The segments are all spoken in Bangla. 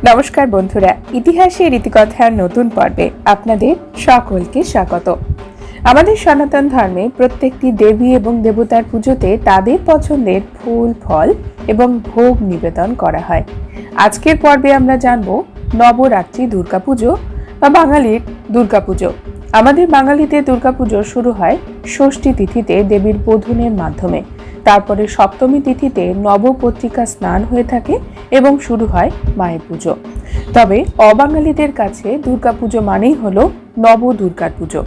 নমস্কার বন্ধুরা, ইতিহাসের রীতিকথার নতুন পর্বে আপনাদের সকলকে স্বাগত। আমাদের সনাতন ধর্মে প্রত্যেকটি দেবী এবং দেবতার পুজোতে তাদের পছন্দের ফুল, ফল এবং ভোগ নিবেদন করা হয়। আজকের পর্বে আমরা জানব নবরাত্রি দুর্গাপুজো বা বাঙালির দুর্গাপুজো। আমাদের বাঙালিদের দুর্গাপুজো শুরু হয় ষষ্ঠী তিথিতে দেবীর বোধনের মাধ্যমে। তারপরে সপ্তমী তিথিতে নবপত্রিকা স্নান হয়ে থাকে এবং শুরু হয় মায়ের পুজো। তবে অবাঙালিদের কাছে দুর্গাপুজো মানেই হলো নবদুর্গার পুজো।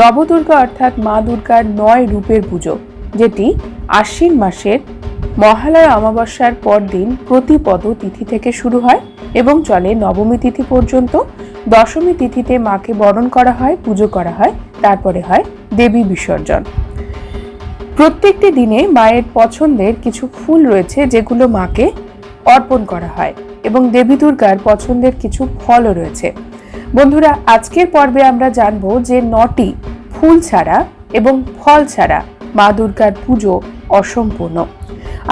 নবদুর্গা অর্থাৎ মা দুর্গার নয় রূপের পুজো, যেটি আশ্বিন মাসের মহালয়া অমাবস্যার পরদিন প্রতিপদ তিথি থেকে শুরু হয় এবং চলে নবমী তিথি পর্যন্ত। দশমী তিথিতে মাকে বরণ করা হয়, পুজো করা হয়, তারপরে হয় দেবী বিসর্জন। প্রত্যেকটি দিনে মায়ের পছন্দের কিছু ফুল রয়েছে যেগুলো মাকে অর্পণ করা হয় এবং দেবী দুর্গার পছন্দের কিছু ফলও রয়েছে। বন্ধুরা, আজকের পর্বে আমরা জানব যে নটি ফুল ছাড়া এবং ফল ছাড়া মা দুর্গার পুজো অসম্পূর্ণ।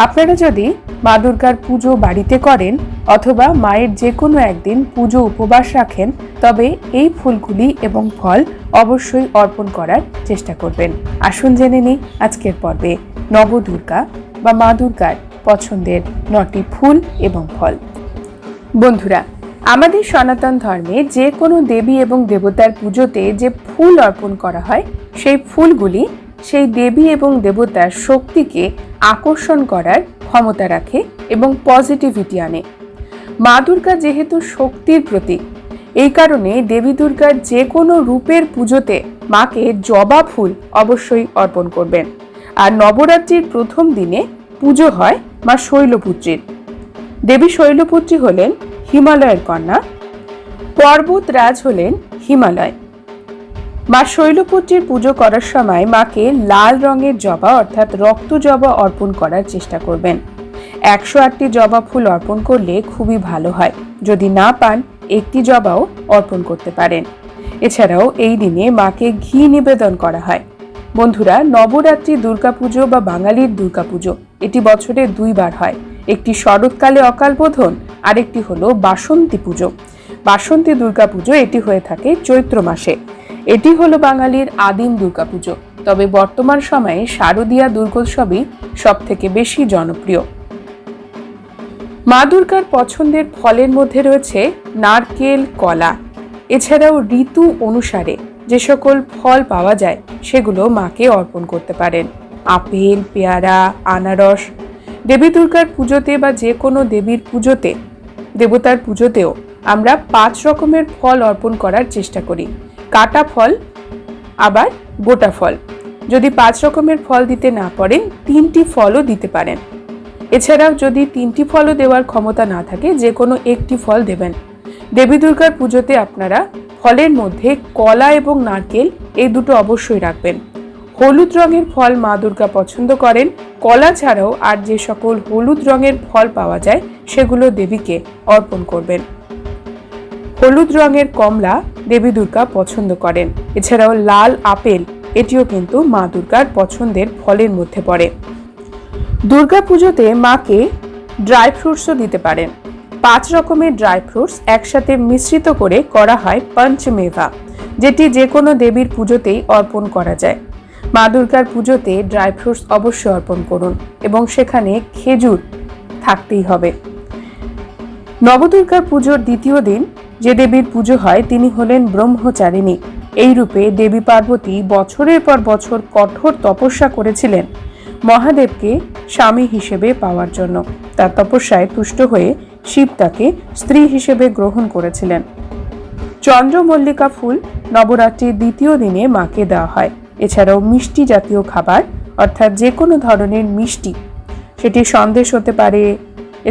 আপনারা যদি মা দুর্গার পুজো বাড়িতে করেন অথবা মায়ের যে কোনো একদিন পুজো উপবাস রাখেন, তবে এই ফুলগুলি এবং ফল অবশ্যই অর্পণ করার চেষ্টা করবেন। আসুন জেনে নিই আজকের পর্বে নবদুর্গা বা মা দুর্গার পছন্দের নটি ফুল এবং ফল। বন্ধুরা, আমাদের সনাতন ধর্মে যে কোনো দেবী এবং দেবতার পুজোতে যে ফুল অর্পণ করা হয়, সেই ফুলগুলি সেই দেবী এবং দেবতার শক্তিকে আকর্ষণ করার ক্ষমতা রাখে এবং পজিটিভিটি আনে। মা দুর্গা যেহেতু শক্তির প্রতীক, এই কারণে দেবী দুর্গার যে কোনো রূপের পুজোতে মাকে জবা ফুল অবশ্যই অর্পণ করবেন। আর নবরাত্রির প্রথম দিনে পুজো হয় মা শৈলপুত্রীর। দেবী শৈলপুত্রী হলেন হিমালয়ের কন্যা, পর্বতরাজ হলেন হিমালয়। মা শৈলপুত্রীর পুজো করার সময় মাকে লাল রঙের জবা অর্থাৎ রক্ত জবা অর্পণ করার চেষ্টা করবেন। একশো আটটি জবা ফুল অর্পণ করলে খুবই ভালো হয়। যদি না পান, একটি জবাও অর্পণ করতে পারেন। এছাড়াও এই দিনে মাকে ঘি নিবেদন করা হয়। বন্ধুরা, নবরাত্রি দুর্গাপুজো বা বাঙালির দুর্গাপুজো, এটি বছরে দুইবার হয়। একটি শরৎকালে অকাল বোধন, আরেকটি হলো বাসন্তী পুজো। বাসন্তী দুর্গাপুজো, এটি হয়ে থাকে চৈত্র মাসে। এটি হলো বাঙালির আদিম দুর্গাপুজো, তবে বর্তমান সময়ে শারদীয়া দুর্গোৎসবই সব থেকে বেশি জনপ্রিয়। মা দুর্গার পছন্দের ফলের মধ্যে রয়েছে নারকেল, কলা। এছাড়াও ঋতু অনুসারে যে সকল ফল পাওয়া যায়, সেগুলো মাকে অর্পণ করতে পারেন। আপেল, পেয়ারা, আনারস। দেবী দুর্গার পুজোতে বা যে কোনো দেবীর পুজোতে, দেবতার পুজোতেও আমরা পাঁচ রকমের ফল অর্পণ করার চেষ্টা করি। কাটা ফল, আবার গোটা ফল। যদি পাঁচ রকমের ফল দিতে না পারেন, তিনটি ফলও দিতে পারেন। এছাড়াও যদি তিনটি ফলও দেওয়ার ক্ষমতা না থাকে যে কোনো একটি ফল দেবেন। দেবী দুর্গার পুজোতে আপনারা ফলের মধ্যে কলা এবং নারকেল এই দুটো অবশ্যই রাখবেন। হলুদ রঙের ফল মা দুর্গা পছন্দ করেন। কলা ছাড়াও আর যে সকল হলুদ রঙের ফল পাওয়া যায়, সেগুলো দেবীকে অর্পণ করবেন। হলুদ রঙের কমলা দেবী দুর্গা পছন্দ করেন। এছাড়াও লাল আপেল, এটিও কিন্তু মা দুর্গার পছন্দের ফলের মধ্যে পড়ে। দুর্গা পুজোতে মাকে ড্রাই ফ্রুটসও দিতে পারেন। পাঁচ রকমের ড্রাই ফ্রুটস একসাথে মিশ্রিত করে করা হয় পঞ্চমেভা, যেটি যে কোনো দেবীর পুজোতেই অর্পণ করা যায়। মা দুর্গার পুজোতে ড্রাই ফ্রুটস অবশ্যই অর্পণ করুন এবং সেখানে খেজুর থাকতেই হবে। নবদুর্গার পুজোর দ্বিতীয় দিন যে দেবীর পুজো হয় তিনি হলেন ব্রহ্মচারিণী। এই রূপে দেবী পার্বতী বছরের পর বছর কঠোর তপস্যা করেছিলেন মহাদেবকে স্বামী হিসেবে পাওয়ার জন্য। তার তপস্যায় তুষ্ট হয়ে শিব তাকে স্ত্রী হিসেবে গ্রহণ করেছিলেন। চন্দ্রমল্লিকা ফুল নবরাত্রির দ্বিতীয় দিনে মাকে দেওয়া হয়। এছাড়াও মিষ্টি জাতীয় খাবার, অর্থাৎ যে কোনো ধরনের মিষ্টি। সেটি সন্দেশ হতে পারে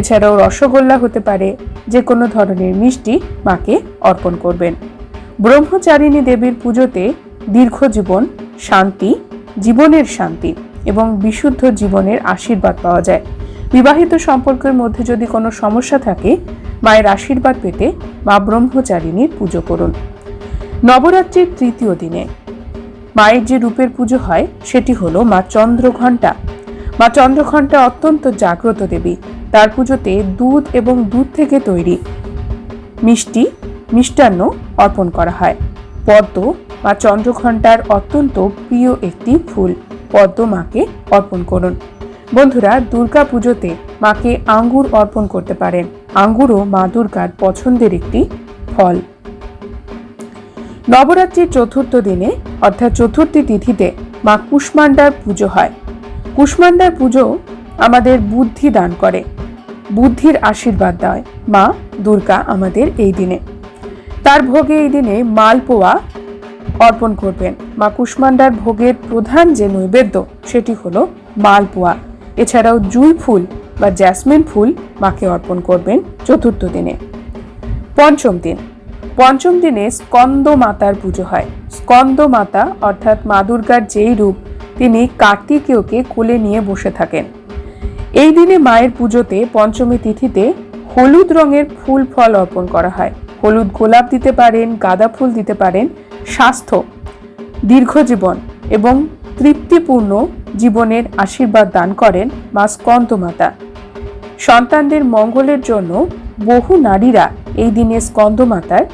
এছাড়াও রসগোল্লা হতে পারে, যে কোনো ধরনের মিষ্টি মাকে অর্পণ করবেন। ব্রহ্মচারিণী দেবীর পুজোতে দীর্ঘ জীবন শান্তি, জীবনের শান্তি এবং বিশুদ্ধ জীবনের আশীর্বাদ পাওয়া যায়। বিবাহিত সম্পর্কের মধ্যে যদি কোনো সমস্যা থাকে, মায়ের আশীর্বাদ পেতে মা ব্রহ্মচারিণীর পুজো করুন। নবরাত্রির তৃতীয় দিনে মায়ের যে রূপের পুজো হয়, সেটি হলো মা চন্দ্রঘণ্টা। মা চন্দ্রঘণ্টা অত্যন্ত জাগ্রত দেবী। তার পুজোতে দুধ এবং দুধ থেকে তৈরি মিষ্টি, মিষ্টান্ন অর্পণ করা হয়। পদ্ম বা চন্দ্রঘণ্টার অত্যন্ত প্রিয় একটি ফুল। পদ্ম মাকে অর্পণ করুন। বন্ধুরা, দুর্গা পুজোতে মাকে আঙ্গুর অর্পণ করতে পারেন। আঙ্গুরও মা দুর্গার পছন্দের একটি ফল। নবরাত্রির চতুর্থ দিনে, অর্থাৎ চতুর্থী তিথিতে মা কুষ্মান্ডার পুজো হয়। কুষ্মান্ডার পুজো আমাদের বুদ্ধি দান করে, বুদ্ধির আশীর্বাদ দেয় মা দুর্গা আমাদের এই দিনে। তার ভোগে এই দিনে মালপোয়া অর্পণ করবেন। মা কুষ্মান্ডার ভোগের প্রধান যে নৈবেদ্য সেটি হলো মালপোয়া এছাড়াও জুই ফুল বা জ্যাসমিন ফুল মাকে অর্পণ করবেন চতুর্থ দিনে। পঞ্চম দিন। পঞ্চম দিনে স্কন্দ মাতার পুজো হয়। স্কন্দ মাতা অর্থাৎ মা দুর্গার যেই রূপ তিনি কার্তিকেয়কে কোলে নিয়ে বসে থাকেন। এই দিনে মায়ের পুজোতে পঞ্চমী তিথিতে হলুদ রঙের ফুল ফল অর্পণ করা হয়। হলুদ গোলাপ দিতে পারেন, গাঁদা ফুল দিতে পারেন, স্বাস্থ্য দীর্ঘজীবন এবং তৃপ্তিপূর্ণ জীবনের আশীর্বাদ দান করেন মা স্কন্দমাতা সন্তানদের মঙ্গলের জন্য বহু নারীরা এই দিনে স্কন্দমাতার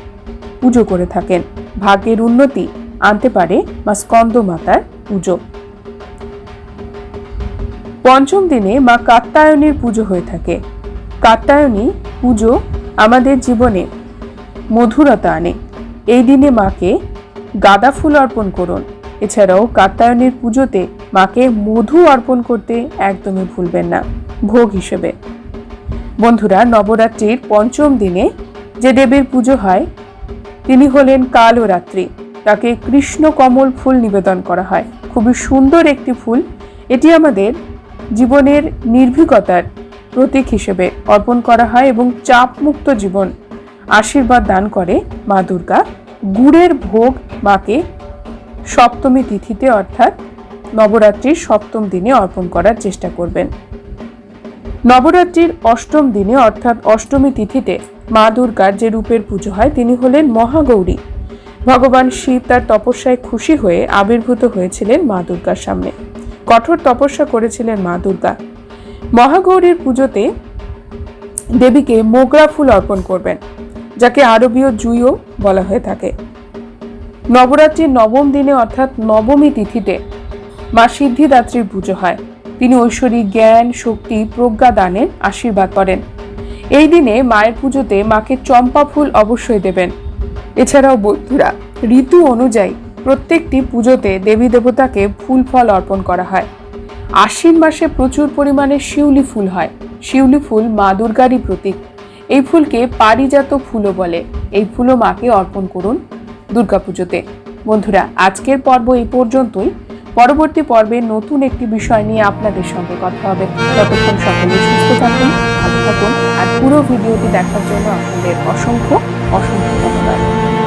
পুজো করে থাকেন। ভাগ্যের উন্নতি আনতে পারে মা স্কন্দমাতার পুজো। পঞ্চম দিনে মা কাত্তায়নীর পুজো হয়ে থাকে। কাত্তায়নী পুজো আমাদের জীবনে মধুরতা আনে। এই দিনে মাকে গাঁদা ফুল অর্পণ করুন। এছাড়াও কাত্তায়নীর পুজোতে মাকে মধু অর্পণ করতে একদমই ভুলবেন না, ভোগ হিসেবে। বন্ধুরা, নবরাত্রির পঞ্চম দিনে যে দেবীর পুজো হয়, তিনি হলেন কালরাত্রি। তাকে কৃষ্ণ কমল ফুল নিবেদন করা হয়। খুবই সুন্দর একটি ফুল। এটি আমাদের জীবনের নির্ভীকতার প্রতীক হিসেবে অর্পণ করা হয় এবং চাপমুক্ত জীবন আশীর্বাদ দান করে মা দুর্গা। গুড়ের ভোগ মাকে সপ্তমী তিথিতে অর্থাৎ নবরাত্রির সপ্তম দিনে অর্পণ করার চেষ্টা করবেন। নবরাত্রির অষ্টম দিনে অর্থাৎ অষ্টমী তিথিতে মা দুর্গার যে রূপের পুজো হয়, তিনি হলেন মহাগৌরী। ভগবান শিব তার তপস্যায় খুশি হয়ে আবির্ভূত হয়েছিলেন মা দুর্গার সামনে। কঠোর তপস্যা করেছিলেন মা দুর্গা। মহাগৌরীর পুজোতে দেবীকে মোগরা ফুল অর্পণ করবেন, যাকে আরবীয় জুইও বলা হয়ে থাকে। নবরাত্রির নবম দিনে অর্থাৎ নবমী তিথিতে মা সিদ্ধিদাত্রীর পুজো হয়। তিনি ঐশ্বরী জ্ঞান, শক্তি, প্রজ্ঞা দানের আশীর্বাদ করেন। এই দিনে মায়ের পুজোতে মাকে চম্পা ফুল অবশ্যই দেবেন। এছাড়াও বন্ধুরা ঋতু অনুযায়ী প্রত্যেকটি পুজোতে দেবী দেবতাকে ফুল ফল অর্পণ করা হয়। আশ্বিন মাসে প্রচুর পরিমাণে শিউলি ফুল হয়। শিউলি ফুল মা দুর্গারই প্রতীক। এই ফুলকে পারিজাত ফুলও বলে। এই ফুলও মাকে অর্পণ করুন দুর্গাপুজোতে। বন্ধুরা, আজকের পর্ব এই পর্যন্তই। পরবর্তী পর্বে নতুন একটি বিষয় নিয়ে আপনাদের সঙ্গে কথা হবে। ততক্ষণ সকলে সুস্থ থাকুন, ভালো থাকুন। আর পুরো ভিডিওটি দেখার জন্য আপনাদের অসংখ্য অসংখ্য ধন্যবাদ।